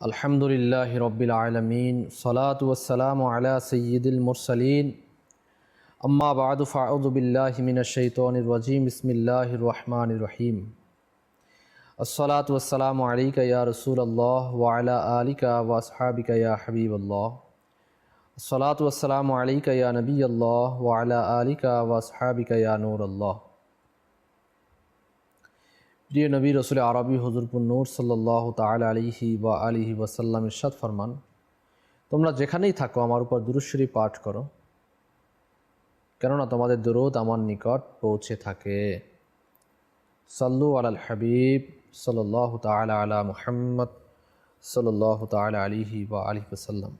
আলহামদুলিল্লাহ রবিল আলমিন সলাত ওসালাম আলা সঈদুল মুরসলিন আম্মা বাদু ফাউদুবিল্লাহ মিনশৈতনির রাজিম বিসমিল্লাহ রহমান রহিম আসসালাত ওসালাম আলিকা ইয়া রসুল আল্লাহ ওয়ালা আলিকা ওয়াসহাবিকা ইয়া হাবিব আল্লাহ আসসালাত ওসালাম আলিকা ইয়া নবী আল্লাহ ওয়ালা আলিকা ওয়াসহাবিকা ইয়া নূর আল্লাহ প্রিয় নবী রসুল আরবি হজরপুর নূর সাল্লাহ তাল আলিহি বা আলিহি ওয়াসাল্লাম ইরশাদ ফরমান, তোমরা যেখানেই থাকো আমার উপর দুরুশ্বরী পাঠ করো, কেননা তোমাদের দরুদ আমার নিকট পৌঁছে থাকে। সাল্লু আলাল হাবিব সাল্লাহ তালা আলা মুহাম্মদ সাল্লাহ তালা আলিহি বা আলিহি ওসাল্লাম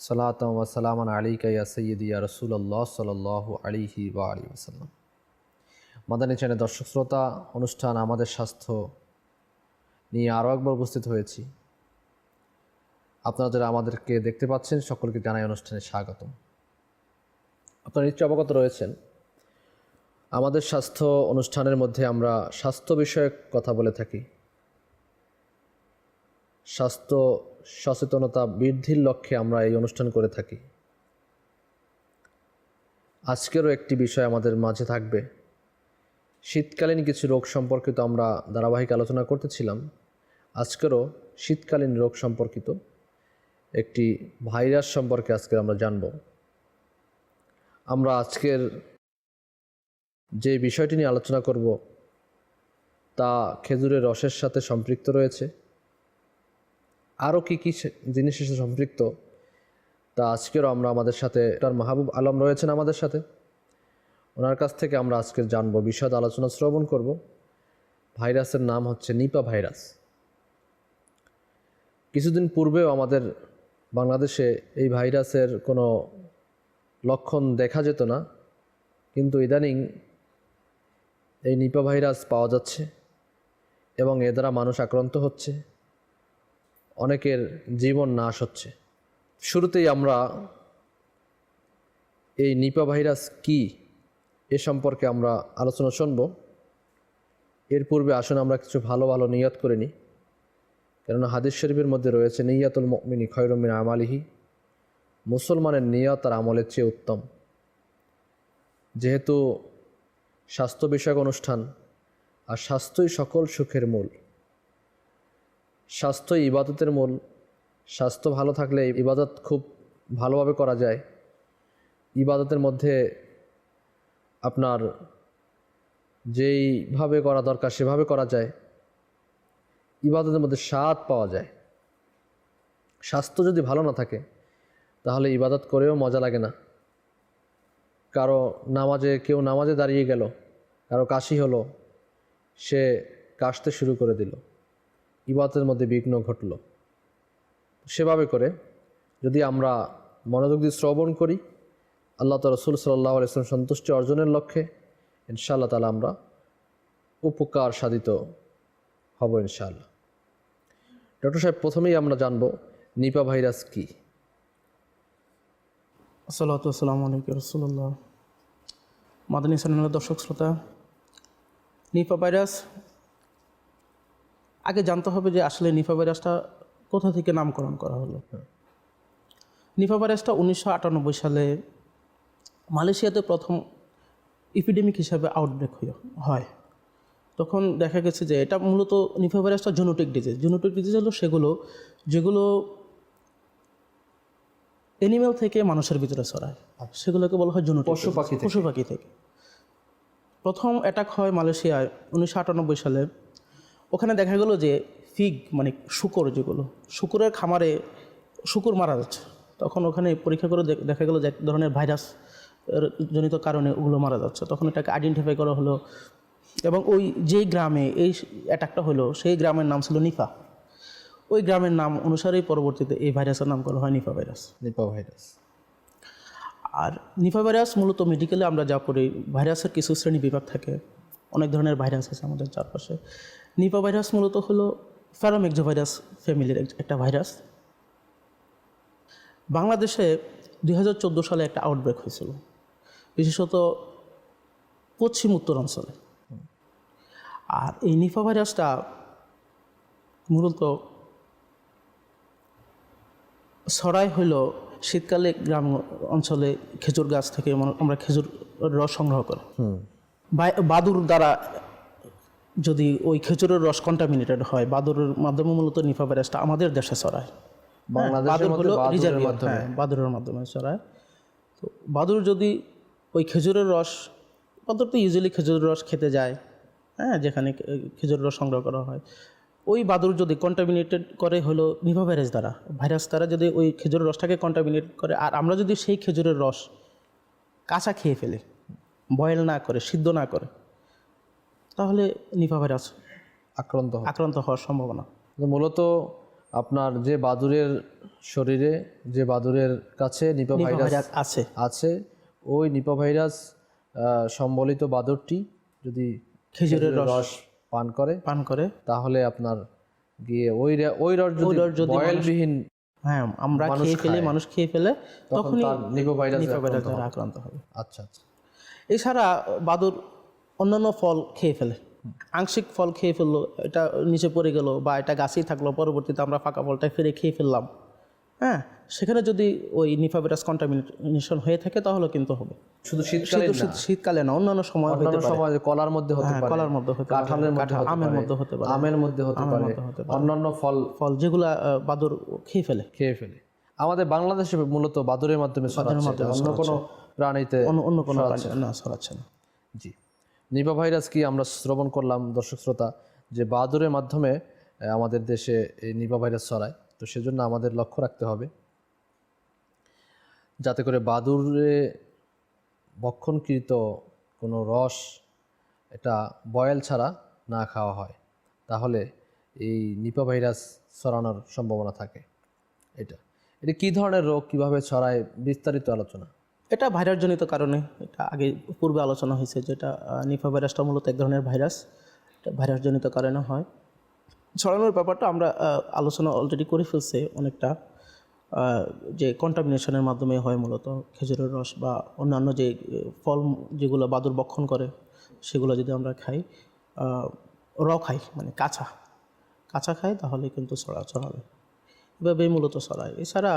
সালাতম ওয়াসালামান আলিকা ইয়া সৈয়দ ইয়া রসুল্লাহ সাল্লাহ আলিহি বা আলী ওসাল্লাম মাদানী চ্যানেল দর্শক শ্রোতা, অনুষ্ঠান আমাদের স্বাস্থ্য নিয়ে আরও একবার উপস্থিত হয়েছি। আপনারা যারা আমাদেরকে দেখতে পাচ্ছেন, সকলকে জানাই অনুষ্ঠানে স্বাগতম। আপনারা নিশ্চয় অবগত রয়েছেন, আমাদের স্বাস্থ্য অনুষ্ঠানের মধ্যে আমরা স্বাস্থ্য বিষয়ক কথা বলে থাকি। স্বাস্থ্য সচেতনতা বৃদ্ধির লক্ষ্যে আমরা এই অনুষ্ঠান করে থাকি। আজকেরও একটি বিষয় আমাদের মাঝে থাকবে। শীতকালীন কিছু রোগ সম্পর্কিত আমরা ধারাবাহিক আলোচনা করতেছিলাম। আজকেরও শীতকালীন রোগ সম্পর্কিত একটি ভাইরাস সম্পর্কে আজকের আমরা জানব। আমরা আজকের যে বিষয়টি নিয়ে আলোচনা করব, তা খেজুরের রসের সাথে সম্পৃক্ত রয়েছে। আরও কী কী জিনিসের সাথে সম্পৃক্ত, তা আজকেরও আমরা আমাদের সাথে তার মাহবুব আলম রয়েছেন আমাদের সাথে। ওনার কাছ থেকে আমরা আজকের জানব, বিশদ আলোচনা শ্রবণ করব। ভাইরাসের নাম হচ্ছে নিপা ভাইরাস। কিছুদিন পূর্বেও আমাদের বাংলাদেশে এই ভাইরাসের কোনো লক্ষণ দেখা যেত না, কিন্তু ইদানিং এই নিপা ভাইরাস পাওয়া যাচ্ছে এবং এ দ্বারা মানুষ আক্রান্ত হচ্ছে, অনেকের জীবন নাশ হচ্ছে। শুরুতেই আমরা এই নিপা ভাইরাস কী এ সম্পর্কে আমরা আলোচনা শুনব। এর পূর্বে আসুন আমরা কিছু ভালো ভালো নিয়ত করে নিই। কেননা হাদিস শরীফের মধ্যে রয়েছে, নিয়াতুল মমিনী খয়রমিন আমালিহি। মুসলমানের নিয়ত আর আমলের চেয়ে উত্তম। যেহেতু স্বাস্থ্য বিষয়ক অনুষ্ঠান আর স্বাস্থ্যই সকল সুখের মূল। স্বাস্থ্যই ইবাদতের মূল। স্বাস্থ্য ভালো থাকলে ইবাদত খুব ভালোভাবে করা যায়। ইবাদতের মধ্যে আপনার যেইভাবে করা দরকার সেভাবে করা যায়। ইবাদতের মধ্যে স্বাদ পাওয়া যায়। স্বাস্থ্য যদি ভালো না থাকে, তাহলে ইবাদত করেও মজা লাগে না। কারও নামাজে, কেউ নামাজে দাঁড়িয়ে গেল, কারও কাশি হলো, সে কাশতে শুরু করে দিল। ইবাদতের মধ্যে বিঘ্ন ঘটল। সেভাবে করে যদি আমরা মনোযোগ দিয়ে শ্রবণ করি আল্লাহ তো রসুল সাল্লাহ আলাইসলাম সন্তুষ্টি অর্জনের লক্ষ্যে ইনশাআল্লাহ তালা আমরা উপকার সাধিত হব ইনশাআল্লাহ। ডক্টর সাহেব প্রথমেই আমরা জানব নিপা ভাইরাস কি। আসসালামু আলাইকুম রসুল্লাহ মাদানী চ্যানেলের দর্শক শ্রোতা নিপা ভাইরাস আগে জানতে হবে যে আসলে নিপা ভাইরাসটা কোথা থেকে নামকরণ করা হলো। নিপা ভাইরাসটা উনিশশো আটানব্বই সালে মালয়েশিয়াতে প্রথম ইপিডেমিক হিসাবে আউটব্রেক হয়। তখন দেখা গেছে যে এটা মূলত নিপা ভাইরাসটা জেনোটিক ডিজিজ জেনোটিক ডিজিজ হলো সেগুলো যেগুলো অ্যানিমেল থেকে মানুষের ভিতরে ছড়ায়। সেগুলোকে বলা হয় জেনোটিক পশু পাখি পশু পাখি থেকে। প্রথম অ্যাটাক হয় মালয়েশিয়ায় উনিশশো আটানব্বই সালে। ওখানে দেখা গেলো যে ফিগ মানে শুকর যেগুলো শুকুরের খামারে শুকুর মারা যাচ্ছে। তখন ওখানে পরীক্ষা করে দেখা গেলো যে এক ধরনের ভাইরাস জনিত কারণে ওগুলো মারা যাচ্ছে। তখন এটাকে আইডেন্টিফাই করা হলো এবং ওই যেই গ্রামে এই অ্যাটাকটা হলো সেই গ্রামের নাম ছিল নিফা। ওই গ্রামের নাম অনুসারেই পরবর্তীতে এই ভাইরাসের নাম করা হয় নিফা ভাইরাস নিপা ভাইরাস আর নিফা ভাইরাস মূলত মেডিকেলে আমরা যা করি ভাইরাসের কিছু শ্রেণি বিভাগ থাকে অনেক ধরনের ভাইরাস আছে আমাদের চারপাশে। নিপা ভাইরাস মূলত হলো ভাইরাস ফ্যামিলির এক- একটা ভাইরাস বাংলাদেশে দু হাজার চোদ্দ সালে একটা আউটব্রেক হয়েছিল। বিশেষত পশ্চিম উত্তর অঞ্চলে। আর এই নিফা ভাইরাসটা মূলত ছড়াই হইল শীতকালে গ্রাম অঞ্চলে খেজুর গাছ থেকে আমরা- খেজুর রস সংগ্রহ করি। বাদুর দ্বারা যদি ওই খেজুরের রস কন্টামিনেটেড হয় বাদুরের মাধ্যমে মূলত নিফা ভাইরাসটা আমাদের দেশে ছড়ায়। বাদুর হলো বাদুড়ের মাধ্যমে। হ্যাঁ বাদুরের মাধ্যমে ছড়ায়। তো বাদুর যদি খেজুরের রস বাদুর তো ইউজুয়ালি খেজুরের রস খেতে যায় হ্যাঁ যেখানে খেজুরের রস সংগ্রহ করা হয়। ওই বাদুর যদি কন্টামিনেটেড করে হলো নিভা ভাইরাস দ্বারা। ভাইরাস দ্বারা যদি ওই খেজুরের রসটাকে কন্টামিনেট করে আর আমরা যদি সেই খেজুরের রস কাঁচা খেয়ে ফেলি বয়েল না করে সিদ্ধ না করে তাহলে নিভা ভাইরাস আক্রান্ত হয়। আক্রান্ত হওয়ার সম্ভাবনা। মূলত আপনার যে বাদুরের শরীরে যে বাদুরের কাছে নিপা ভাইরাস আছে। আছে ওই নিপা ভাইরাস সম্বলিত বাদুরটি যদি খেজুরের রস পান করে পান করে। তাহলে আপনার গিয়ে ওই ওই রস যদি বয়েলবিহীন হ্যাঁ আমরা খেয়ে ফেলে মানুষ খেয়ে ফেলে তখন নিপা ভাইরাস আক্রান্ত হবে। আচ্ছা আচ্ছা। এছাড়া বাদুর অন্যান্য ফল খেয়ে ফেলে। আংশিক ফল খেয়ে ফেলল এটা নিচে পড়ে গেল বা এটা গাছেই থাকল পরবর্তীতে আমরা ফাঁকা ফলটা ফিরে খেয়ে ফেললাম। হ্যাঁ সেখানে যদি ওই নিফা ভাইরাস কন্টামিনেশন হয়ে থাকে তাহলে কিন্তু হবে। শুধু শীতকালে শীতকালে না অন্যান্য সময় হতে সময় কলার মধ্যে হতে হ্যাঁ, পারে কলার মধ্যে হতে পারে, কাঁঠালের মধ্যে হতে আমের মধ্যে হতে পারে। আমের মধ্যে হতে পারে অন্যান্য ফল। ফল যেগুলা বাদুর খেয়ে ফেলে। খেয়ে ফেলে। আমাদের বাংলাদেশে মূলত বাদুরের মাধ্যমে ছড়াচ্ছে অন্য কোনো প্রাণীতে অন্য কোনো না। ছড়াচ্ছে না। জি। নিপা ভাইরাস কি আমরা শ্রবণ করলাম দর্শক শ্রোতা যে বাদুরের মাধ্যমে আমাদের দেশে এই নিপা ভাইরাস ছড়ায়? তো সেজন্য আমাদের লক্ষ্য রাখতে হবে যাতে করে বাদুরে ভক্ষণকৃত কোনো রস এটা বয়েল ছাড়া না খাওয়া হয়। তাহলে এই নিপা ভাইরাস ছড়ানোর সম্ভাবনা থাকে। এটা এটা কী ধরনের রোগ, কীভাবে ছড়ায়, বিস্তারিত আলোচনা। এটা ভাইরাসজনিত কারণে, এটা আগে পূর্বে আলোচনা হয়েছে যেটা নিফা ভাইরাসটা মূলত এক ধরনের ভাইরাস। এটা ভাইরাসজনিত কারণে হয়। ছড়ানোর ব্যাপারটা আমরা আলোচনা অলরেডি করে ফেলছে অনেকটা। যে কন্টামিনেশনের মাধ্যমে হয় মূলত খেজুরের রস বা অন্যান্য যে, ফল যেগুলো বাদুর বক্ষণ করে, সেগুলো যদি আমরা খাই র খাই মানে কাঁচা কাঁচা খাই তাহলে কিন্তু ছড়া, ছড়াবে। এভাবেই মূলত ছড়ায়। এছাড়া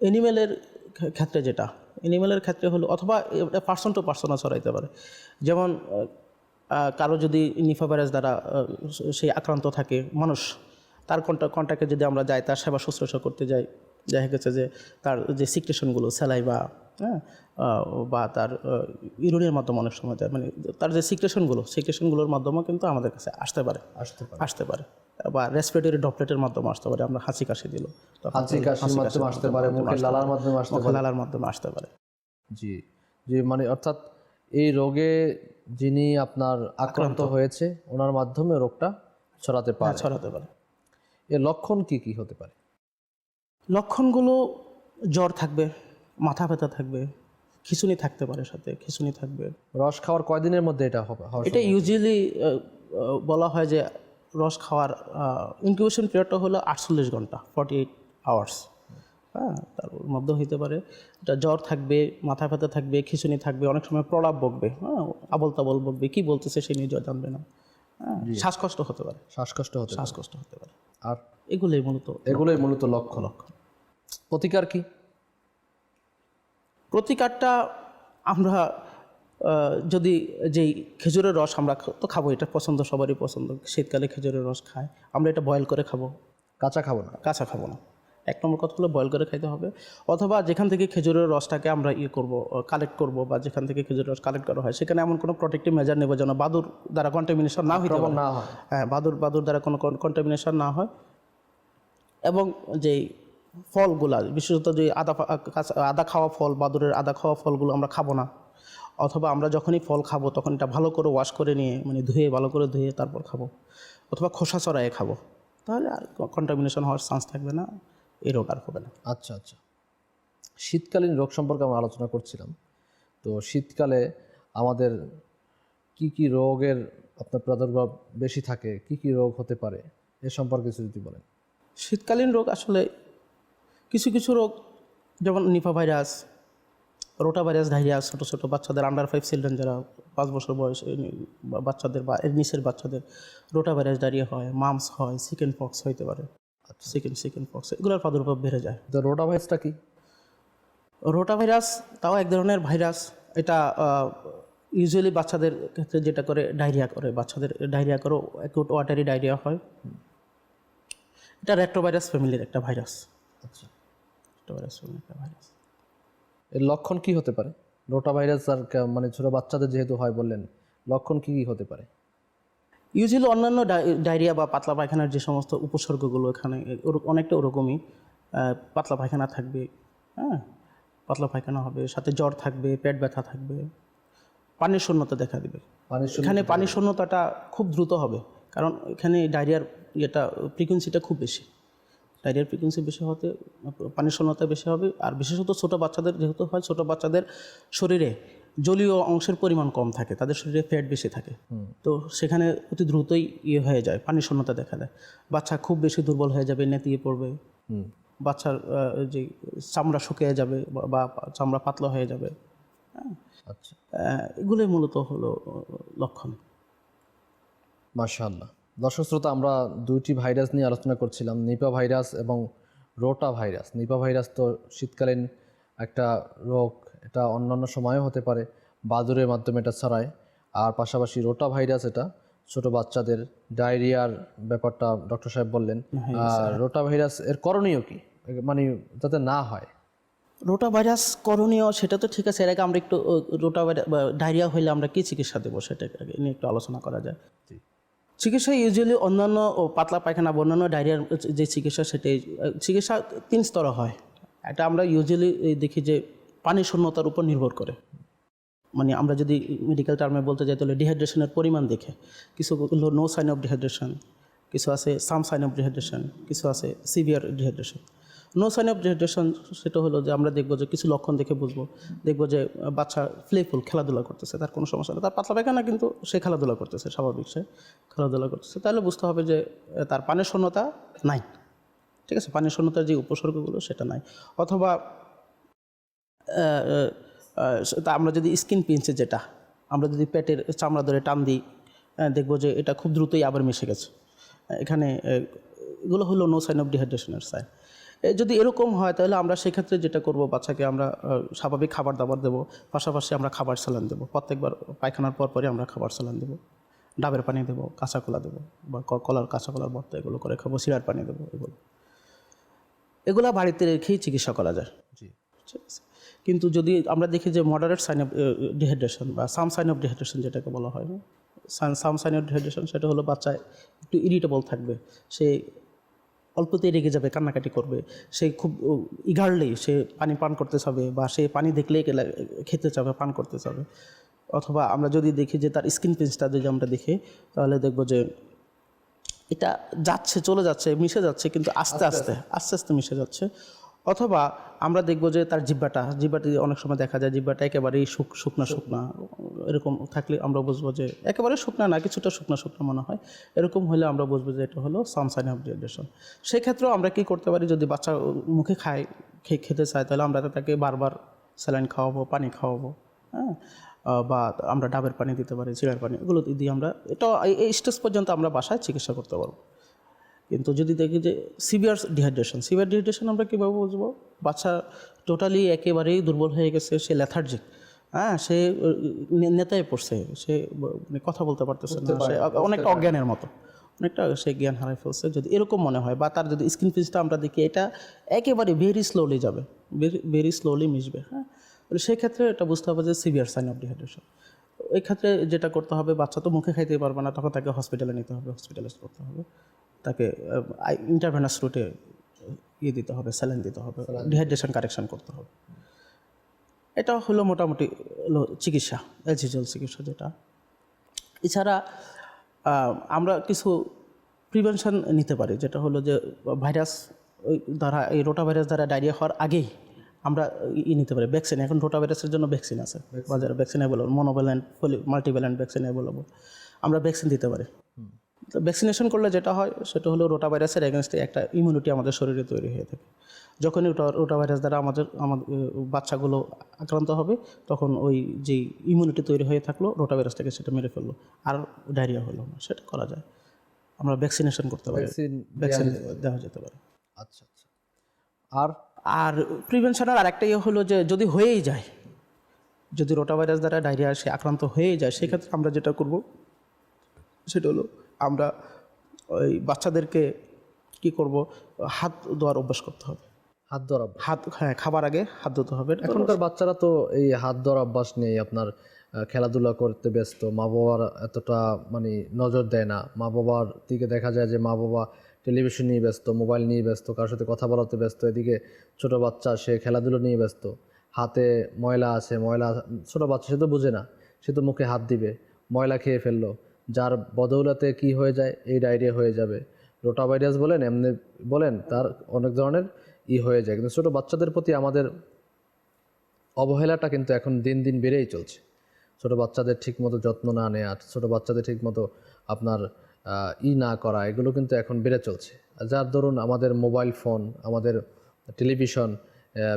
অ্যানিমেলের ক্ষেত্রে যেটা অ্যানিমেলের ক্ষেত্রে হলো, অথবা পার্সন টু পার্সনও ছড়াইতে পারে। যেমন কারও যদি নিফা ভাইরাস দ্বারা সেই আক্রান্ত থাকে মানুষ তার কন্টা কন্ট্যাক্টে যদি আমরা যাই তার সেবা শুশ্রূষা করতে যাই দেখা গেছে যে তার যে সিক্রেশনগুলো সেলাই বা হ্যাঁ বা তার ইউরিনের মাধ্যমে অনেক সময় যায় মানে তার যে সিক্রেশনগুলো সিক্রেশনগুলোর মাধ্যমেও কিন্তু আমাদের কাছে আসতে পারে। আসতে পারে। আসতে পারে। বা রেসপিরেটরি ডপলেটের মাধ্যমে আসতে পারে আমরা হাঁচি কাশি দিল হাঁচি কাশির মাধ্যমে আসতে পারে মুখের লালার মাধ্যমে আসতে মুখে লালার মাধ্যমে আসতে পারে। জি জি মানে অর্থাৎ এই রোগে যিনি আপনার আক্রান্ত। হয়েছে ওনার মাধ্যমে রোগটা ছড়াতে পারে। ছড়াতে পারে। এর লক্ষণ কি কি হতে পারে? লক্ষণগুলো জ্বর থাকবে মাথা ব্যথা থাকবে খিঁচুনি থাকতে পারে সাথে খিঁচুনি থাকবে। রস খাওয়ার কয়দিনের মধ্যে এটা হবে? এটা ইউজুয়ালি বলা হয় যে রস খাওয়ার ইনকিউবেশন পিরিয়ডটা হলো আটচল্লিশ ঘণ্টা ফর্টি এইট আওয়ার্স হ্যাঁ তার মধ্যে হইতে পারে। এটা জ্বর থাকবে মাথা ব্যথা থাকবে খিঁচুনি থাকবে অনেক সময় প্রলাপ বকবে হ্যাঁ আবল তাবল বকবে কী বলতেছে সে নিয়ে নিজেও জানবে না। হ্যাঁ শ্বাসকষ্ট হতে পারে। শ্বাসকষ্ট হতে শ্বাসকষ্ট হতে পারে। আর? এগুলোই মূলত এগুলোই মূলত লক্ষ্য লক্ষ্য প্রতিকার কি? প্রতিকারটা আমরা যদি যেই খেজুরের রস আমরা তো খাব এটা পছন্দ সবারই পছন্দ। শীতকালে খেজুরের রস খায়। আমরা এটা বয়েল করে খাব। কাঁচা খাব না? কাঁচা খাব না। এক নম্বর কথা হলো বয়েল করে খাইতে হবে। অথবা যেখান থেকে খেজুরের রসটাকে আমরা ইয়ে করব কালেক্ট করব বা যেখান থেকে খেজুরের রস কালেক্ট করা হয় সেখানে এমন কোনো প্রোটেক্টিভ মেজার নেব যেন বাদুর দ্বারা কন্টামিনেশন না হইতে না হয়। হ্যাঁ বাদুর বাদুর দ্বারা কোনো কন্টামিনেশন না হয়। এবং যেই ফলগুলা বিশেষত যে আদা আদা খাওয়া ফল বাদুরের আদা খাওয়া ফলগুলো আমরা খাব না। অথবা আমরা যখনই ফল খাব তখন এটা ভালো করে ওয়াশ করে নিয়ে মানে ধুয়ে ভালো করে ধুয়ে তারপর খাব। অথবা খোসা চড়াইয়ে খাব। তাহলে আর কন্টামিনেশন হওয়ার চান্স থাকবে না। এই রোগ আর হবে না। আচ্ছা আচ্ছা। শীতকালীন রোগ সম্পর্কে আমরা আলোচনা করছিলাম। তো শীতকালে আমাদের কি কি রোগের আপনার প্রাদুর্ভাব বেশি থাকে কি কি রোগ হতে পারে এ সম্পর্কে কিছু যদি বলেন। শীতকালীন রোগ আসলে কিছু কিছু রোগ যেমন Nipah virus rota virus diarrhoea ছোটো ছোটো বাচ্চাদের আন্ডার ফাইভ চিলড্রেন যারা পাঁচ বছর বয়স বাচ্চাদের বা এর নিচের বাচ্চাদের রোটা ভাইরাস ডায়রিয়া হয় মামস হয় চিকেন পক্স হইতে পারে। সেকেন্ড সেকেন্ড পক্স এগুলোর প্রাদুর্ভাব বেড়ে যায়। তো রোটা ভাইরাসটা কি? রোটা ভাইরাস তাও এক ধরনের ভাইরাস এটা ইউজুয়ালি বাচ্চাদের ক্ষেত্রে যেটা করে ডায়রিয়া করে। বাচ্চাদের ডায়রিয়া করে অ্যাকুট ওয়াটারি ডায়রিয়া হয়। এটা রেক্টোভাইরাস ফ্যামিলির একটা ভাইরাস আচ্ছা। রেক্টোভাইরাস ফ্যামিলির একটা ভাইরাস এর লক্ষণ কি হতে পারে? রোটা ভাইরাস আর মানে ছোট বাচ্চাদের যেহেতু হয় বললেন লক্ষণ কি কি হতে পারে? ইউজুয়ালি অন্যান্য ডায়রিয়া বা পাতলা পায়খানার যে সমস্ত উপসর্গগুলো এখানে ওর- অনেকটা ওরকমই পাতলা পায়খানা থাকবে হ্যাঁ? পাতলা পায়খানা হবে সাথে জ্বর থাকবে পেট ব্যথা থাকবে পানির শূন্যতা দেখা দেবে। এখানে পানির শূন্যতাটা খুব দ্রুত হবে কারণ এখানে ডায়রিয়ার ইয়েটা ফ্রিকুয়েন্সিটা খুব বেশি। ডায়রিয়ার ফ্রিকুয়েন্সি বেশি হতে পানির শূন্যতা বেশি হবে আর বিশেষত ছোটো বাচ্চাদের যেহেতু হয় ছোটো বাচ্চাদের শরীরে জলীয় অংশের পরিমাণ কম থাকে তাদের শরীরে ফ্যাট বেশি থাকে। তো সেখানে অতি দ্রুতই ইয়ে হয়ে যায় পানি শূন্যতা দেখা দেয়। বাচ্চা খুব বেশি দুর্বল হয়ে যাবে নেতিয়ে পড়বে। বাচ্চার যে চামড়া শুকিয়ে যাবে বা- বা চামড়া পাতলা হয়ে যাবে। আচ্ছা। এগুলোই মূলত হলো লক্ষণ। মাশাআল্লাহ। দর্শক শ্রোতা আমরা দুইটি ভাইরাস নিয়ে আলোচনা করছিলাম নিপা ভাইরাস এবং রোটা ভাইরাস। নিপা ভাইরাস তো শীতকালীন একটা রোগ এটা অন্যান্য সময়ও হতে পারে। বাদুরের মাধ্যমে এটা ছড়ায়। আর পাশাপাশি রোটা ভাইরাস এটা ছোট বাচ্চাদের ডায়রিয়ার ব্যাপারটা ডক্টর সাহেব বললেন। আর রোটা ভাইরাস এর করণীয় কি? মানে যাতে না হয়। রোটা ভাইরাস করণীয় সেটা তো ঠিক আছে এর আগে আমরা একটু রোটা ডায়রিয়া হলে আমরা কি চিকিৎসা দেবো সেটা আগে নিয়ে একটু আলোচনা করা যায়। চিকিৎসা ইউজুয়ালি অন্যান্য পাতলা পায়খানা বা অন্যান্য ডায়রিয়ার যে চিকিৎসা সেটাই চিকিৎসা তিন স্তর হয়। এটা আমরা ইউজুয়ালি দেখি যে পানি শূন্যতার উপর নির্ভর করে। মানে আমরা যদি মেডিকেল টার্মে বলতে যাই, তাহলে ডিহাইড্রেশনের পরিমাণ দেখে। কিছু হলো নো সাইন অফ ডিহাইড্রেশন কিছু আছে সাম সাইন অফ ডিহাইড্রেশন কিছু আছে severe dehydration no sign of dehydration সেটা হলো যে আমরা দেখব যে কিছু লক্ষণ দেখে বুঝব। দেখব যে বাচ্চা প্লেফুল খেলাধুলা করতেছে, তার কোনো সমস্যা নেই। তার পাতলা পায়খানা কিন্তু সে খেলাধুলা করতেছে, স্বাভাবিক সে খেলাধুলা করতেছে। তাহলে বুঝতে হবে যে তার পানের শূন্যতা নাই। ঠিক আছে? পানির শূন্যতার যে উপসর্গগুলো সেটা নাই। অথবা তা আমরা যদি স্কিন পিনছে যেটা আমরা যদি পেটের চামড়া ধরে টান দিই দেখব যে এটা খুব দ্রুতই আবার মিশে গেছে। এখানে এগুলো হলো নো সাইন অফ ডিহাইড্রেশনের সাইন যদি এরকম হয় তাহলে আমরা সেক্ষেত্রে যেটা করব বাচ্চাকে আমরা স্বাভাবিক খাবার দাবার দেবো পাশাপাশি আমরা খাবার স্যালান দেবো। প্রত্যেকবার পায়খানার পর পরই আমরা খাবার স্যালান দেবো। ডাবের পানি দেবো কাঁচা কলা দেবো বা কলার কাঁচা কলার ভর্তা এগুলো করে খাব সিরার পানি দেবো এগুলো। এগুলা বাড়িতে রেখেই চিকিৎসা করা যায়। জি। ঠিক আছে? কিন্তু যদি আমরা দেখি যে মডারেট সাইন অফ ডিহাইড্রেশন বা সাম সাইন অফ ডিহাইড্রেশন যেটাকে বলা হয় সাম সাইন অফ ডিহাইড্রেশন সেটা হলো বাচ্চা একটু ইরিটেবল থাকবে সে অল্পতেই রেগে যাবে কান্নাকাটি করবে সে খুব ইগারলি সে পানি পান করতে চাবে বা সে পানি দেখলেই খেতে চাবে পান করতে চাবে অথবা আমরা যদি দেখি যে তার স্কিন পিঞ্চটা যদি আমরা দেখি তাহলে দেখব যে এটা যাচ্ছে চলে যাচ্ছে মিশে যাচ্ছে কিন্তু আস্তে আস্তে। আস্তে আস্তে মিশে যাচ্ছে। অথবা আমরা দেখব যে তার জিব্বাটা, জিব্বাটি অনেক সময় দেখা যায় জিব্বাটা একেবারেই শুক, শুকনা শুকনা, এরকম থাকলে আমরা বুঝব যে একেবারে শুকনা না, কিছুটা শুকনা শুকনা মনে হয়। এরকম হলে আমরা বুঝব যে এটা হলো সামসাইন অফ ডিহাইড্রেশন সেক্ষেত্রেও আমরা কি করতে পারি? যদি বাচ্চা মুখে খায় খেতে চায়, তাহলে আমরা তাকে বারবার স্যালাইন খাওয়াবো, পানি খাওয়াবো হ্যাঁ? বা আমরা ডাবের পানি দিতে পারি চিড়ার পানি, এগুলো দিয়ে আমরা, এটা এই স্টেজ পর্যন্ত আমরা বাসায় চিকিৎসা করতে পারব। কিন্তু যদি দেখি যে সিভিয়ার ডিহাইড্রেশন সিভিয়ার ডিহাইড্রেশন আমরা কীভাবে বুঝব? বাচ্চা টোটালি একেবারেই দুর্বল হয়ে গেছে সে লেথার্জিক হ্যাঁ? সে নেতায় পড়ছে সে মানে কথা বলতে পারতেছে না সে অনেকটা অজ্ঞানের মতো অনেকটা সে জ্ঞান হারাই ফেলছে যদি এরকম মনে হয় বা তার যদি স্কিন ফিজটা আমরা দেখি এটা একেবারে ভেরি স্লোলি যাবে ভেরি স্লোলি মিশবে হ্যাঁ? সেক্ষেত্রে এটা বুঝতে হবে যে সিভিয়ার সাইন অফ ডিহাইড্রেশন এই ক্ষেত্রে যেটা করতে হবে বাচ্চা তো মুখে খাইতে পারবে না তখন তাকে হসপিটালে নিতে হবে হসপিটালাইজ করতে হবে। তাকে ইন্টারভেনাস রুটে ইয়ে দিতে হবে স্যালাইন দিতে হবে ডিহাইড্রেশন কারেকশন করতে হবে। এটা হলো মোটামুটি হলো চিকিৎসা ইউজুয়াল চিকিৎসা যেটা। এছাড়া আমরা কিছু প্রিভেনশন নিতে পারি যেটা হলো যে ভাইরাস দ্বারা এই রোটা ভাইরাস দ্বারা ডায়রিয়া হওয়ার আগেই আমরা ই নিতে পারি ভ্যাকসিন এখন রোটা ভাইরাসের জন্য ভ্যাকসিন আছে বাজারে vaccine available monovalent multivalent vaccine available আমরা ভ্যাকসিন দিতে পারি। তো ভ্যাকসিনেশন করলে যেটা হয় সেটা হলো রোটা ভাইরাসের এগেনস্টে একটা ইমিউনিটি আমাদের শরীরে তৈরি হয়ে থাকে। যখনই রোটা রোটা ভাইরাস দ্বারা আমাদের আমাদের বাচ্চাগুলো আক্রান্ত হবে তখন ওই যে ইমিউনিটি তৈরি হয়ে থাকল রোটা ভাইরাস থেকে সেটা মেরে ফেলল। আর ডায়রিয়া হলো না সেটা করা যায়। আমরা ভ্যাকসিনেশন করতে পারি। ভ্যাকসিন দেওয়া যেতে পারে। আচ্ছা আচ্ছা। আর? আর প্রিভেনশনের আরেকটা ইয়ে হলো যে যদি হয়েই যায় যদি রোটা ভাইরাস দ্বারা ডায়রিয়া সে আক্রান্ত হয়েই যায় সেক্ষেত্রে আমরা যেটা করব সেটা হলো আমরা ওই বাচ্চাদেরকে কি করব? হাত ধোয়ার অভ্যাস করতে হবে। হাত ধোয়ার হাত হ্যাঁ খাবার আগে হাত ধুতে হবে। এখনকার বাচ্চারা তো এই হাত ধোয়ার অভ্যাস নেই। আপনার খেলাধুলা করতে ব্যস্ত। মা বাবার এতটা মানে নজর দেয় না। মা বাবার দিকে দেখা যায় যে মা বাবা টেলিভিশন নিয়ে ব্যস্ত মোবাইল নিয়ে ব্যস্ত কারোর সাথে কথা বলাতে ব্যস্ত। এদিকে ছোট বাচ্চা সে খেলাধুলো নিয়ে ব্যস্ত। হাতে ময়লা আছে ময়লা ছোট বাচ্চা সে তো বুঝে না। সে তো মুখে হাত দিবে। ময়লা খেয়ে ফেলল। যার বদৌলতে কি হয়ে যায়, এই ডায়রিয়া হয়ে যাবে। রোটা ভাইরাস বলেন, এমনি বলেন, তার অনেক ধরনের ই হয়ে যায়। কিন্তু ছোটো বাচ্চাদের প্রতি আমাদের অবহেলাটা কিন্তু এখন দিন দিন বেড়েই চলছে। ছোটো বাচ্চাদের ঠিকমতো যত্ন না নেওয়া ছোটো বাচ্চাদের ঠিকমতো আপনার ই না করা, এগুলো কিন্তু এখন বেড়ে চলছে। যার দরুন আমাদের মোবাইল ফোন আমাদের টেলিভিশন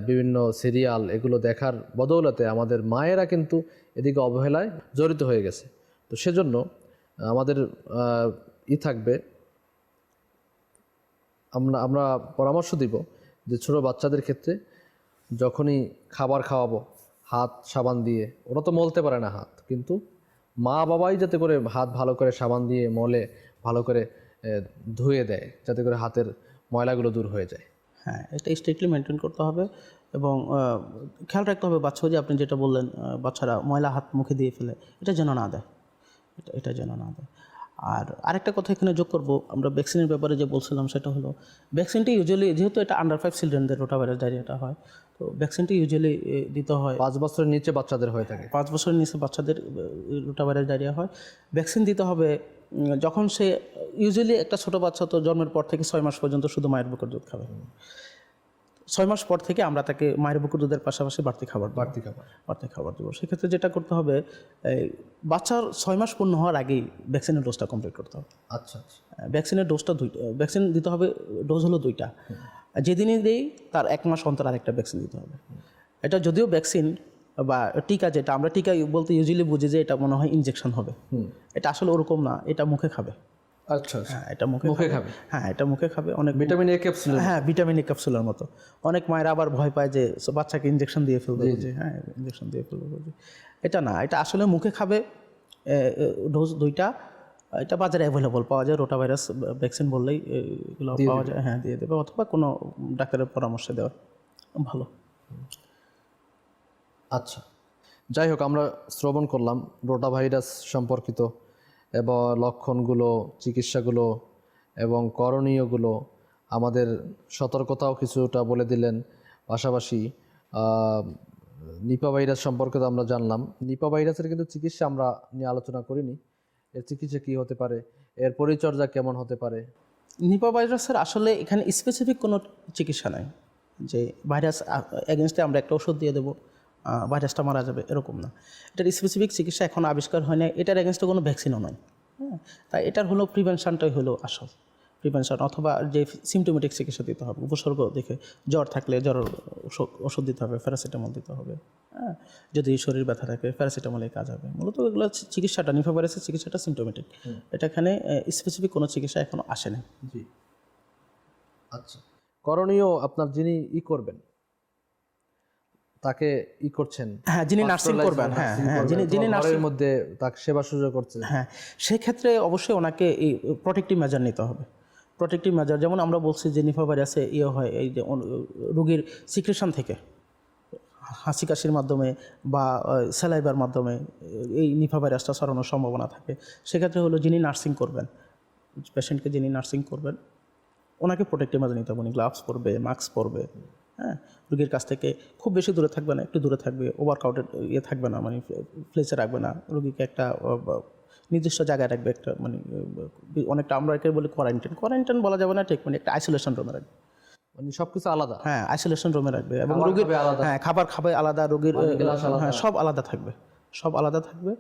বিভিন্ন সিরিয়াল এগুলো দেখার বদৌলতে আমাদের মায়েরা কিন্তু এদিকে অবহেলায় জড়িত হয়ে গেছে। তো সেজন্য আমাদের ই থাকবে। আমরা আমরা পরামর্শ দিব যে ছোট বাচ্চাদের ক্ষেত্রে যখনই খাবার খাওয়াবো, হাত সাবান দিয়ে, ওরা তো মলতে পারে না হাত, কিন্তু মা বাবাই যাতে করে হাত ভালো করে সাবান দিয়ে মলে, ভালো করে ধুয়ে দেয়, যাতে করে হাতের ময়লাগুলো দূর হয়ে যায়। হ্যাঁ এটা স্ট্রিক্টলি মেনটেন করতে হবে এবং খেয়াল রাখতে হবে বাচ্চা যে আপনি যেটা বললেন বাচ্চারা ময়লা হাত মুখে দিয়ে ফেলে, এটা যেন না দেয়। এটা যেন না দেয়। আর আরেকটা কথা এখানে যোগ করব আমরা ভ্যাকসিনের ব্যাপারে যে বলছিলাম সেটা হলো ভ্যাকসিনটি ইউজুয়ালি যেহেতু এটা আন্ডার ফাইভ চিলড্রেনদের রোটা ভাইরাস ডায়রিয়াটা হয় তো ভ্যাকসিনটি ইউজুয়ালি দিতে হয় পাঁচ বছরের নিচে বাচ্চাদের হয়ে থাকে। পাঁচ বছরের নিচে বাচ্চাদের রোটা ভাইরাস ডায়রিয়া হয়। ভ্যাকসিন দিতে হবে যখন সে ইউজুয়ালি একটা ছোটো বাচ্চা তো জন্মের পর থেকে ছয় মাস পর্যন্ত শুধু মায়ের বুকের দুধ খাবে। ছয় মাস পর থেকে আমরা তাকে মায়ের বুকের দুধের পাশাপাশি বাড়তি খাবার বাড়তি খাবার। বাড়তি খাবার দেবো। সেক্ষেত্রে যেটা করতে হবে বাচ্চার ছয় মাস পূর্ণ হওয়ার আগেই ভ্যাকসিনের ডোজটা কমপ্লিট করতে হবে। আচ্ছা আচ্ছা। ভ্যাকসিনের ডোজটা দুইটা ভ্যাকসিন দিতে হবে ডোজ হলো দুইটা। যেদিনই দেই তার এক মাস অন্তর আরেকটা ভ্যাকসিন দিতে হবে। এটা যদিও ভ্যাকসিন বা টিকা যেটা আমরা টিকা বলতে ইউজুয়ালি বুঝি যে এটা মনে হয় ইনজেকশন হবে। এটা আসলে ওরকম না এটা মুখে খাবে। আচ্ছা আচ্ছা। হ্যাঁ এটা মুখে মুখে খাবে। হ্যাঁ এটা মুখে খাবে অনেক ভিটামিন এ ক্যাপসুল হ্যাঁ ভিটামিন এ ক্যাপসুলের মতো। অনেক মায়েরা আবার ভয় পায় যে বাচ্চাকে ইঞ্জেকশন দিয়ে ফেলবে যে হ্যাঁ ইঞ্জেকশন দিয়ে ফেলবে এটা না এটা আসলে মুখে খাবে ডোজ দুইটা। এটা বাজারে অ্যাভেলেবল পাওয়া যায় রোটা ভাইরাস ভ্যাকসিন বললেই এগুলো পাওয়া যায়। হ্যাঁ দিয়ে দেবে। অথবা কোনো ডাক্তারের পরামর্শ দেওয়া ভালো। আচ্ছা। যাই হোক আমরা শ্রবণ করলাম রোটা ভাইরাস সম্পর্কিত। এবং লক্ষণগুলো, চিকিৎসাগুলো এবং করণীয়গুলো আমাদের সতর্কতাও কিছুটা বলে দিলেন। পাশাপাশি নিপা ভাইরাস সম্পর্কে তো আমরা জানলাম। নিপা ভাইরাসের কিন্তু চিকিৎসা আমরা নিয়ে আলোচনা করিনি। এর চিকিৎসা কী হতে পারে? এর পরিচর্যা কেমন হতে পারে? নিপা ভাইরাসের আসলে এখানে স্পেসিফিক কোনো চিকিৎসা নাই। যে ভাইরাস এগেনস্টে আমরা একটা ওষুধ দিয়ে দেবো। ভাইরাসটা মারা যাবে এরকম না। এটার স্পেসিফিক চিকিৎসা এখন আবিষ্কার হয় না এটার এগেনস্টে কোনো ভ্যাকসিনও নয় হ্যাঁ তাই এটার হলো প্রিভেনশনটাই হলো আসল। প্রিভেনশন অথবা যে সিমটোমেটিক চিকিৎসা দিতে হবে উপসর্গ দেখে জ্বর থাকলে জ্বর ওষুধ দিতে হবে প্যারাসিটামল দিতে হবে। হ্যাঁ যদি শরীর ব্যথা থাকে প্যারাসিটামলে কাজ হবে। মূলত এগুলো চিকিৎসাটা নিফা ভাইরাসের চিকিৎসাটা সিমটোমেটিক এটা এখানে স্পেসিফিক কোনো চিকিৎসা এখনও আসেনি জি। আচ্ছা। করণীয় আপনার যিনি ই করবেন তাকে ই করছেন। হ্যাঁ যিনি নার্সিং করবেন হ্যাঁ হ্যাঁ যিনি যিনি নার্সিং মধ্যে তাকে সেবা সুযোগ করছে হ্যাঁ সেক্ষেত্রে অবশ্যই ওনাকে এই প্রোটেক্টিভ মেজার নিতে হবে। প্রোটেক্টিভ মেজার যেমন আমরা বলছি যে নিফা ভাইরাসে ইয়ে হয় এই যে রোগীর সিক্রেশন থেকে। হাসি কাশির মাধ্যমে বা স্যালাইবার মাধ্যমে এই নিফা ভাইরাসটা ছড়ানোর সম্ভাবনা থাকে। সেক্ষেত্রে হলো যিনি নার্সিং করবেন পেশেন্টকে যিনি নার্সিং করবেন ওনাকে প্রোটেক্টিভ মেজার নিতে হবে। উনি গ্লাভস পরবে মাস্ক পরবে। হ্যাঁ? রুগীর কাছ থেকে খুব বেশি দূরে থাকবে না একটু দূরে থাকবে ওভারকাউটেড ইয়ে থাকবে না মানে প্লেসে রাখবে না। রুগীকে একটা নির্দিষ্ট জায়গায় রাখবে একটা মানে অনেকটা আমরা একে বলি কোয়ারেন্টাইন কোয়ারেন্টাইন বলা যাবে না ঠিক মানে একটা আইসোলেশন রুমে রাখবে। মানে সবকিছু আলাদা? হ্যাঁ আইসোলেশন রুমে রাখবে এবং রুগীর আলাদা। হ্যাঁ খাবার খাবে আলাদা রোগীর হ্যাঁ সব আলাদা থাকবে সব আলাদা থাকবে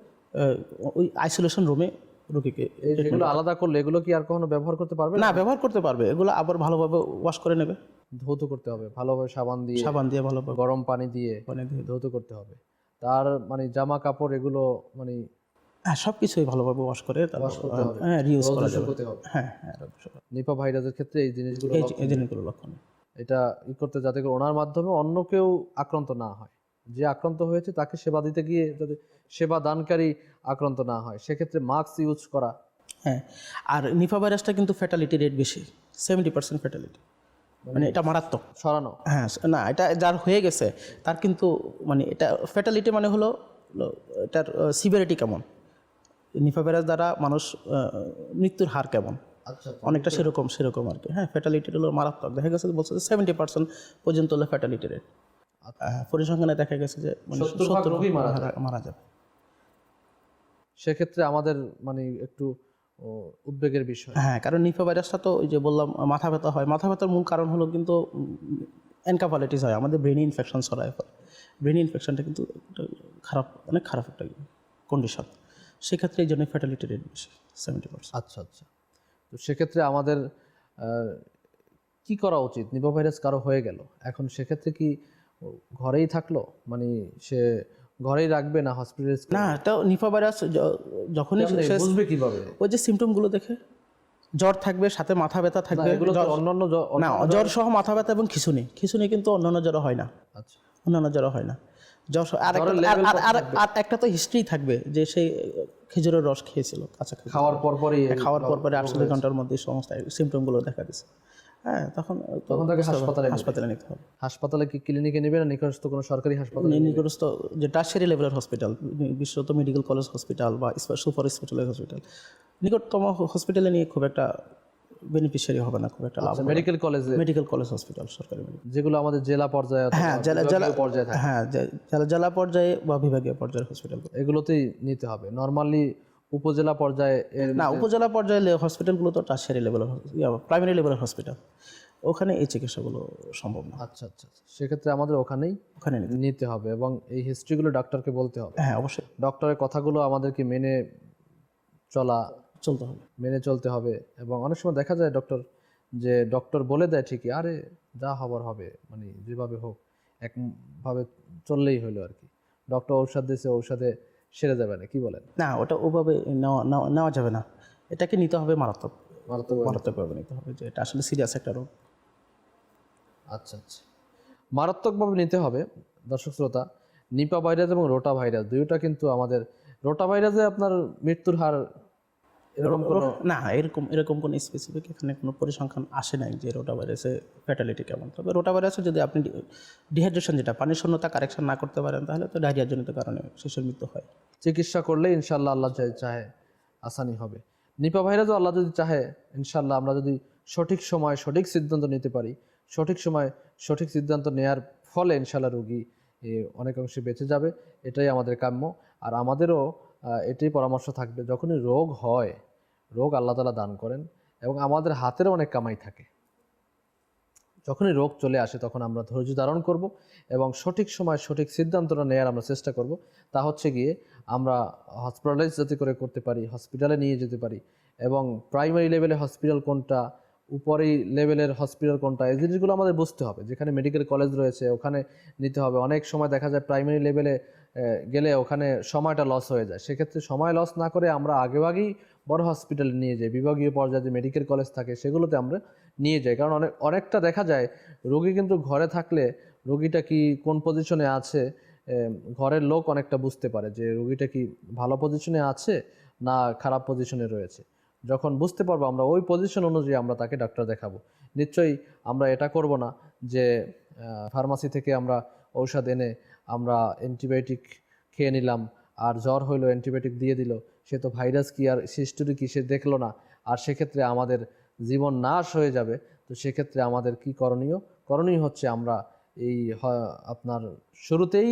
ওই আইসোলেশন রুমে রুগীকে এগুলো আলাদা করলে এগুলো কি আর কখনো ব্যবহার করতে পারবে? না ব্যবহার করতে পারবে এগুলো আবার ভালোভাবে ওয়াশ করে নেবে। ধৌত করতে হবে। ভালোভাবে সাবান দিয়ে সাবান দিয়ে ভালোভাবে গরম পানি দিয়ে পানি দিয়ে ধৌত করতে হবে। তার মানে জামা কাপড় এগুলো মানে হ্যাঁ সব কিছুই ভালোভাবে ওয়াশ করে করতে হবে। হ্যাঁ রিউজ করা যাবে। হ্যাঁ হ্যাঁ। নিপা ভাইরাসের ক্ষেত্রে এই জিনিসগুলো এই জিনিসগুলো লক্ষণ এটা ই করতে যাতে করে ওনার মাধ্যমে অন্য কেউ আক্রান্ত না হয়। যে আক্রান্ত হয়েছে তাকে সেবা দিতে গিয়ে যাতে সেবা দানকারী আক্রান্ত না হয়। সেক্ষেত্রে মাস্ক ইউজ করা। হ্যাঁ আর নিফা ভাইরাসটা কিন্তু ফ্যাটালিটি রেট বেশি সেভেন্টি পার্সেন্ট ফ্যাটালিটি মানে এটা মারাত্মক। সরানো হ্যাঁ না এটা যার হয়ে গেছে তার কিন্তু মানে এটা ফ্যাটালিটি মানে হলো এটার সিভিয়ারিটি কেমন? নিফা ভাইরাস দ্বারা মানুষ মৃত্যুর হার কেমন? আচ্ছা অনেকটা সেরকম সেরকম আর কি। হ্যাঁ ফ্যাটালিটি হলো মারাত্মক। দেখা গেছে বলছে সেভেন্টি পার্সেন্ট পর্যন্ত হলো ফ্যাটালিটি রেট পরিসংখ্যানে দেখা গেছে যে মানে আচ্ছা। রোগী মারা যাবে। সেক্ষেত্রে আমাদের মানে একটু উদ্বেগের বিষয়। হ্যাঁ কারণ নিফা ভাইরাসটা তো ওই যে বললাম মাথা ব্যথা হয়। মাথা ব্যথার মূল কারণ হলো কিন্তু এনকাফালাইটিস হয়। আমাদের ব্রেন ইনফেকশন ছড়ায় ফলে ব্রেন ইনফেকশনটা কিন্তু খারাপ অনেক খারাপ একটা কন্ডিশন সেক্ষেত্রে এই জন্য ফ্যাটালিটি রেট বেশি সেভেন্টি পার্সেন্ট আচ্ছা আচ্ছা। তো সেক্ষেত্রে আমাদের কি করা উচিত? নিপা ভাইরাস কারও হয়ে গেল? এখন সেক্ষেত্রে কি ঘরেই থাকল? মানে সে ঘরেই রাখবে না হসপিটালে না এটা নিফা ভাইরাস যখনই বুঝবে কীভাবে? ওই যে সিমটমগুলো দেখে। জ্বর থাকবে সাথে মাথা ব্যথা থাকবে এগুলো তো অন্যান্য না জ্বর সহ মাথা ব্যথা এবং খিঁচুনি। খিঁচুনি কিন্তু অন্যান্য জ্বর হয় না। আচ্ছা। অন্যান্য জ্বর হয় না। জ্বর আর একটা- তো হিস্ট্রি থাকবে। যে সেই খেজুরের রস খেয়েছিল কাঁচা খাওয়ার পর পরই খাওয়ার পর পরে আটচল্লিশ ঘণ্টার মধ্যে সমস্ত সিমটমগুলো দেখা দিচ্ছে হ্যাঁ তখন তখন তাকে হাসপাতালে হাসপাতালে নিতে হবে। হাসপাতালে কি ক্লিনিকে নেবে না নিকটস্থ কোনো সরকারি হাসপাতাল নিকটস্থ যে টার্সারি লেভেলের হসপিটাল বিশ্বত মেডিকেল কলেজ হসপিটাল বা সুপার স্পেশালাইজ হসপিটাল নিকটতম হসপিটালে নিয়ে খুব একটা বেনিফিশিয়ারি হবে না খুব একটা লাভ মেডিকেল কলেজে মেডিকেল কলেজ হসপিটাল সরকারি যেগুলো আমাদের জেলা পর্যায়ে হ্যাঁ জেলা জেলা পর্যায়ে হ্যাঁ জেলা জেলা পর্যায়ে বা বিভাগীয় পর্যায়ের হসপিটাল এগুলোতেই নিতে হবে। নর্মালি উপজেলা পর্যায়ে না উপজেলা পর্যায়ে হসপিটালগুলো তো টার্সারি লেভেলের প্রাইমারি লেভেলের হসপিটাল ওখানে এই চিকিৎসাগুলো সম্ভব না। আচ্ছা আচ্ছা আচ্ছা। সেক্ষেত্রে আমাদের ওখানেই ওখানে নিতে নিতে হবে এবং এই হিস্ট্রিগুলো ডাক্তারকে বলতে হবে। হ্যাঁ অবশ্যই। ডক্টরের কথাগুলো আমাদেরকে মেনে চলা চলতে হবে। মেনে চলতে হবে এবং অনেক সময় দেখা যায় ডক্টর যে ডক্টর বলে দেয় ঠিকই আরে যা হবার হবে মানে যেভাবে হোক একভাবে চললেই হলো আর কি ডক্টর ঔষধ দিয়েছে ঔষধে সেরে যাবে না কি বলেন? না ওটা ওভাবে নেওয়া যাবে না। এটাকে নিতে হবে মারাত্মক। মারাত্মক মারাত্মকভাবে নিতে হবে যে এটা আসলে সিরিয়াস একটা রোগ। আচ্ছা আচ্ছা। মারাত্মকভাবে নিতে হবে দর্শক শ্রোতা নিপা ভাইরাস এবং রোটা ভাইরাস দুইটা কিন্তু আমাদের রোটা ভাইরাসে আপনার মৃত্যুর হার এরকম কোনো না এরকম এরকম কোনো স্পেসিফিক এখানে কোনো পরিসংখ্যান আসে নাই যে রোটা ভাইরাসে ফ্যাটালিটি কেমন। তবে রোটা ভাইরাসে যদি আপনি ডিহাইড্রেশন যেটা পানির শূন্যতা কারেকশন না করতে পারেন তাহলে তো ডায়রিয়ার জনিত কারণে শিশুর মৃত্যু হয়। চিকিৎসা করলে ইনশাল্লাহ আল্লাহ চাহে আসানি হবে। নিপা ভাইরাসও আল্লাহ যদি চাহে ইনশাল্লাহ আমরা যদি সঠিক সময় সঠিক সিদ্ধান্ত নিতে পারি সঠিক সময় সঠিক সিদ্ধান্ত নেয়ার ফলে ইনশাল্লাহ রোগী এ, অনেকাংশে বেঁচে যাবে এটাই আমাদের কাম্য। আর আমাদেরও এটাই পরামর্শ থাকবে যখনই রোগ হয় রোগ আল্লাহ তালা দান করেন এবং আমাদের হাতেরও অনেক কামাই থাকে। যখনই রোগ চলে আসে তখন আমরা ধৈর্য ধারণ করব এবং সঠিক সময় সঠিক সিদ্ধান্তটা নেওয়ার আমরা চেষ্টা করব। তা হচ্ছে গিয়ে আমরা হসপিটালাইজ যাতে করে করতে পারি হসপিটালে নিয়ে যেতে পারি এবং প্রাইমারি লেভেলে হসপিটাল কোনটা উপরেই লেভেলের হসপিটাল কোনটা, এই জিনিসগুলো আমাদের বুঝতে হবে। যেখানে মেডিকেল কলেজ রয়েছে, ওখানে নিতে হবে। অনেক সময় দেখা যায় প্রাইমারি লেভেলে গেলে ওখানে সময়টা লস হয়ে যায়। সেক্ষেত্রে সময় লস না করে আমরা আগেভাগেই বড় হসপিটালে নিয়ে যাই বিভাগীয় পর্যায়ে যে মেডিকেল কলেজ থাকে, সেগুলোতে আমরা নিয়ে যাই। কারণ অনেক, অনেকটা দেখা যায়, রোগী কিন্তু ঘরে থাকলে রোগীটা কি কোন পজিশনে আছে ঘরের লোক অনেকটা বুঝতে পারে যে রোগীটা কি ভালো পজিশনে আছে না খারাপ পজিশনে রয়েছে। যখন বুঝতে পারব আমরা ওই পজিশন অনুযায়ী আমরা তাকে ডাক্তার দেখাবো। নিশ্চয়ই আমরা এটা করব না যে ফার্মাসি থেকে আমরা ঔষধ এনে আমরা অ্যান্টিবায়োটিক খেয়ে নিলাম আর জ্বর হইল অ্যান্টিবায়োটিক দিয়ে দিল, সে তো ভাইরাস কি আর হিস্টোরি কি সে দেখল না। আর সেক্ষেত্রে আমাদের জীবন নাশ হয়ে যাবে। তো সেক্ষেত্রে আমাদের কি করণীয়? করণীয় হচ্ছে আমরা এই আপনার শুরুতেই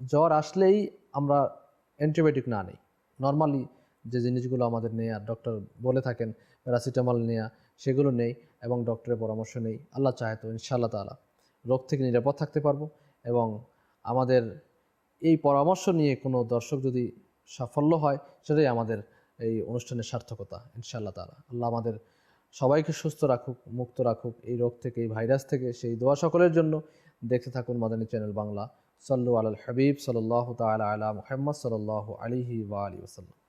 জ্বর আসলেই আমরা অ্যান্টিবায়োটিক না নিই। নর্মালি যে জিনিসগুলো আমাদের নেয়া ডক্টর বলে থাকেন প্যারাসিটামল নেয়া, সেগুলো নেই এবং ডক্টরের পরামর্শ নেই। আল্লাহ চাহে তো ইনশাআল্লাহ তালা রোগ থেকে নিরাপদ থাকতে পারব এবং আমাদের এই পরামর্শ নিয়ে কোনো দর্শক যদি সাফল্য হয়, সেটাই আমাদের এই অনুষ্ঠানের সার্থকতা, ইনশাআল্লাহ তালা আল্লাহ আমাদের সবাইকে সুস্থ রাখুক, মুক্ত রাখুক, এই রোগ থেকে, এই ভাইরাস থেকে, সেই দোয়া সকলের জন্য। দেখতে থাকুন মাদানী চ্যানেল বাংলা। সাল্লু আল হাবিব সাল্লাহ তালা আলা মুহাম্মদ সাল্লাহ আলিহি ওয়া আলী ওসাল্লাম